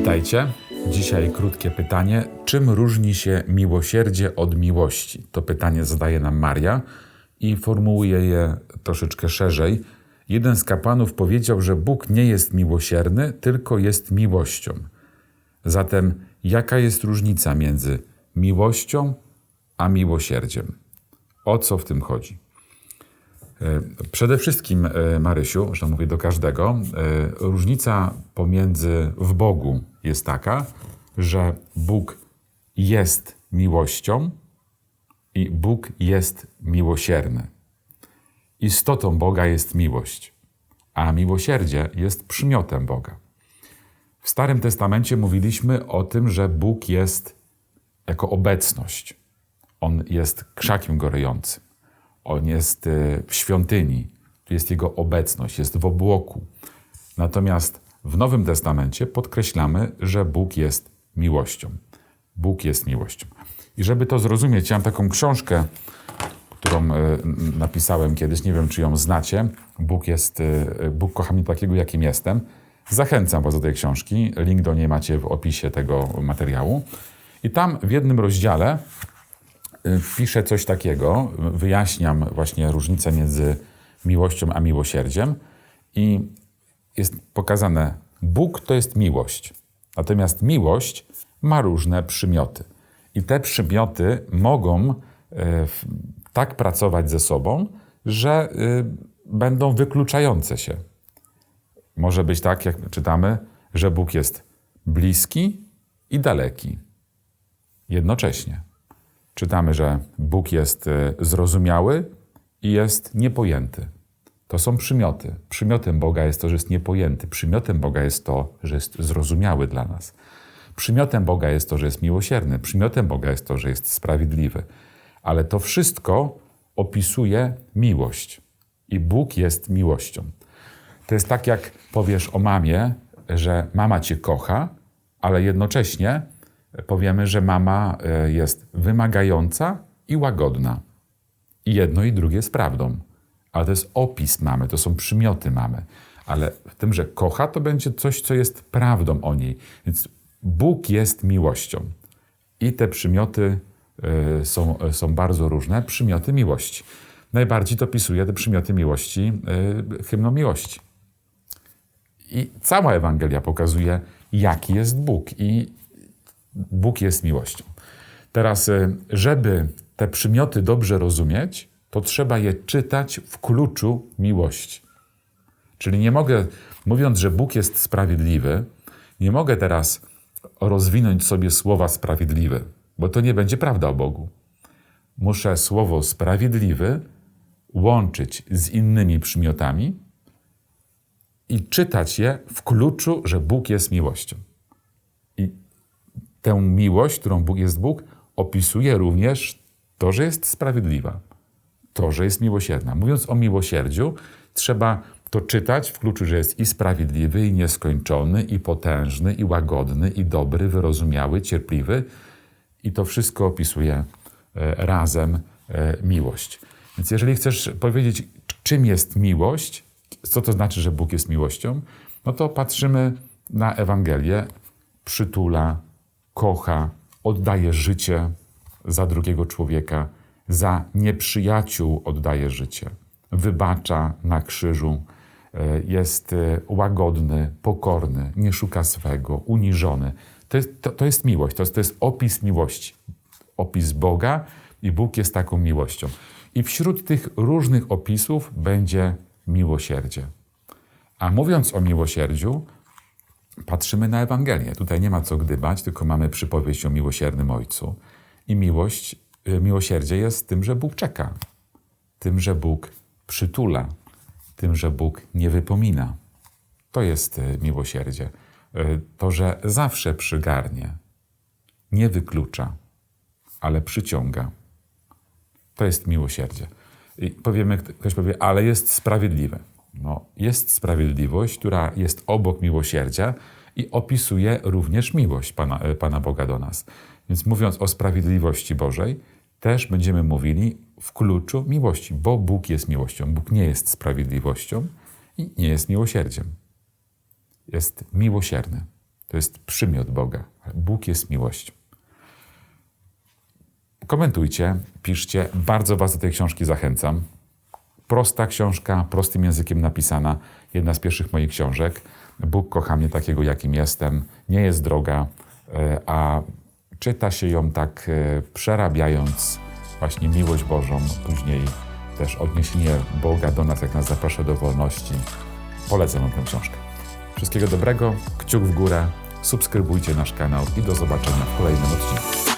Witajcie. Dzisiaj krótkie pytanie. Czym różni się miłosierdzie od miłości? To pytanie zadaje nam Maria i formułuje je troszeczkę szerzej. Jeden z kapłanów powiedział, że Bóg nie jest miłosierny, tylko jest miłością. Zatem jaka jest różnica między miłością a miłosierdziem? O co w tym chodzi? E, Przede wszystkim, e, Marysiu, że mówię do każdego, e, różnica pomiędzy w Bogu jest taka, że Bóg jest miłością i Bóg jest miłosierny. Istotą Boga jest miłość, a miłosierdzie jest przymiotem Boga. W Starym Testamencie mówiliśmy o tym, że Bóg jest jako obecność. On jest krzakiem gorejącym. On jest y, w świątyni. Tu jest Jego obecność, jest w obłoku. Natomiast w Nowym Testamencie podkreślamy, że Bóg jest miłością. Bóg jest miłością. I żeby to zrozumieć, ja mam taką książkę, którą y, napisałem kiedyś, nie wiem czy ją znacie. Bóg jest, y, Bóg kocha mnie takiego, jakim jestem. Zachęcam Was do tej książki. Link do niej macie w opisie tego materiału. I tam w jednym rozdziale y, piszę coś takiego, wyjaśniam właśnie różnicę między miłością a miłosierdziem i jest pokazane, Bóg to jest miłość, natomiast miłość ma różne przymioty. I te przymioty mogą w- tak pracować ze sobą, że y, będą wykluczające się. Może być tak, jak czytamy, że Bóg jest bliski i daleki jednocześnie. Czytamy, że Bóg jest e, zrozumiały i jest niepojęty. To są przymioty. Przymiotem Boga jest to, że jest niepojęty. Przymiotem Boga jest to, że jest zrozumiały dla nas. Przymiotem Boga jest to, że jest miłosierny. Przymiotem Boga jest to, że jest sprawiedliwy. Ale to wszystko opisuje miłość. I Bóg jest miłością. To jest tak, jak powiesz o mamie, że mama cię kocha, ale jednocześnie powiemy, że mama e, jest wymagająca i łagodna. I jedno i drugie jest prawdą. Ale to jest opis mamy, to są przymioty mamy. Ale w tym, że kocha, to będzie coś, co jest prawdą o niej. Więc Bóg jest miłością. I te przymioty e, są, e, są bardzo różne. Przymioty miłości. Najbardziej to pisuje te przymioty miłości e, hymną miłości. I cała Ewangelia pokazuje, jaki jest Bóg. I Bóg jest miłością. Teraz, y, żeby te przymioty dobrze rozumieć, to trzeba je czytać w kluczu miłości. Czyli nie mogę, mówiąc, że Bóg jest sprawiedliwy, nie mogę teraz rozwinąć sobie słowa sprawiedliwy, bo to nie będzie prawda o Bogu. Muszę słowo sprawiedliwy łączyć z innymi przymiotami i czytać je w kluczu, że Bóg jest miłością. I tę miłość, którą Bóg jest Bóg, opisuje również to, że jest sprawiedliwa, to, że jest miłosierna. Mówiąc o miłosierdziu, trzeba to czytać w kluczu, że jest i sprawiedliwy, i nieskończony, i potężny, i łagodny, i dobry, wyrozumiały, cierpliwy. I to wszystko opisuje e, razem e, miłość. Więc jeżeli chcesz powiedzieć, czym jest miłość, co to znaczy, że Bóg jest miłością, no to patrzymy na Ewangelię, przytula, kocha, oddaje życie za drugiego człowieka, za nieprzyjaciół oddaje życie, wybacza na krzyżu, e, jest e, łagodny, pokorny, nie szuka swego, uniżony. To jest, to, to jest miłość, to jest, to jest opis miłości, opis Boga i Bóg jest taką miłością. I wśród tych różnych opisów będzie miłosierdzie. A mówiąc o miłosierdziu, patrzymy na Ewangelię. Tutaj nie ma co gdybać, tylko mamy przypowieść o miłosiernym Ojcu. I miłość, miłosierdzie jest tym, że Bóg czeka, tym, że Bóg przytula, tym, że Bóg nie wypomina. To jest y, miłosierdzie. Y, To, że zawsze przygarnie, nie wyklucza, ale przyciąga. To jest miłosierdzie. I powiemy, ktoś powie, ale jest sprawiedliwe. No, jest sprawiedliwość, która jest obok miłosierdzia i opisuje również miłość Pana, Pana Boga do nas. Więc mówiąc o sprawiedliwości Bożej, też będziemy mówili w kluczu miłości, bo Bóg jest miłością. Bóg nie jest sprawiedliwością i nie jest miłosierdziem. Jest miłosierny. To jest przymiot Boga. Bóg jest miłością. Komentujcie, piszcie. Bardzo Was do tej książki zachęcam. Prosta książka, prostym językiem napisana. Jedna z pierwszych moich książek. Bóg kocha mnie takiego, jakim jestem. Nie jest droga, e, a czyta się ją tak e, przerabiając właśnie miłość Bożą, później też odniesienie Boga do nas, jak nas zaprasza do wolności. Polecam tę książkę. Wszystkiego dobrego, kciuk w górę, subskrybujcie nasz kanał i do zobaczenia w kolejnym odcinku.